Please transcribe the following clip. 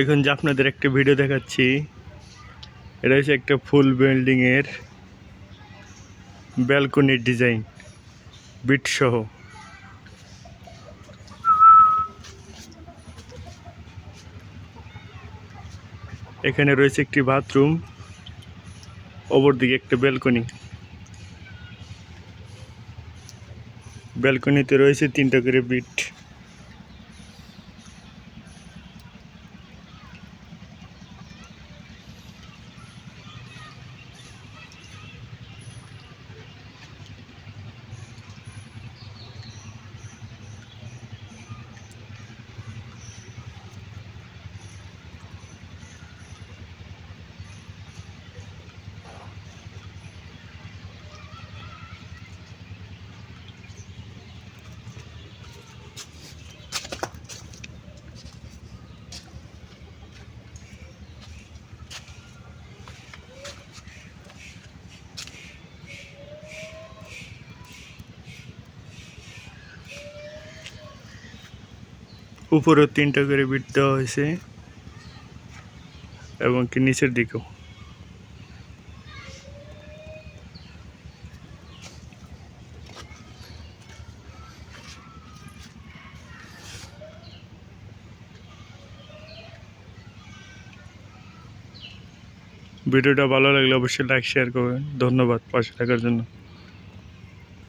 এখন যে আপনাদের একটা ভিডিও দেখাচ্ছি, এটা হচ্ছে একটা ফুল বিল্ডিংয়ের ব্যালকনির ডিজাইন বিট সহ। এখানে রয়েছে একটি বাথরুম ওপর দিকে একটা ব্যালকনি ব্যালকনিতে রয়েছে তিনটা করে বিট। উপরেও তিনটা করে বিট দেওয়া হয়েছে এবং কি নিচের দিকেও। ভিডিওটা ভালো লাগলে অবশ্যই লাইক শেয়ার করবেন। ধন্যবাদ পাশে থাকার জন্য।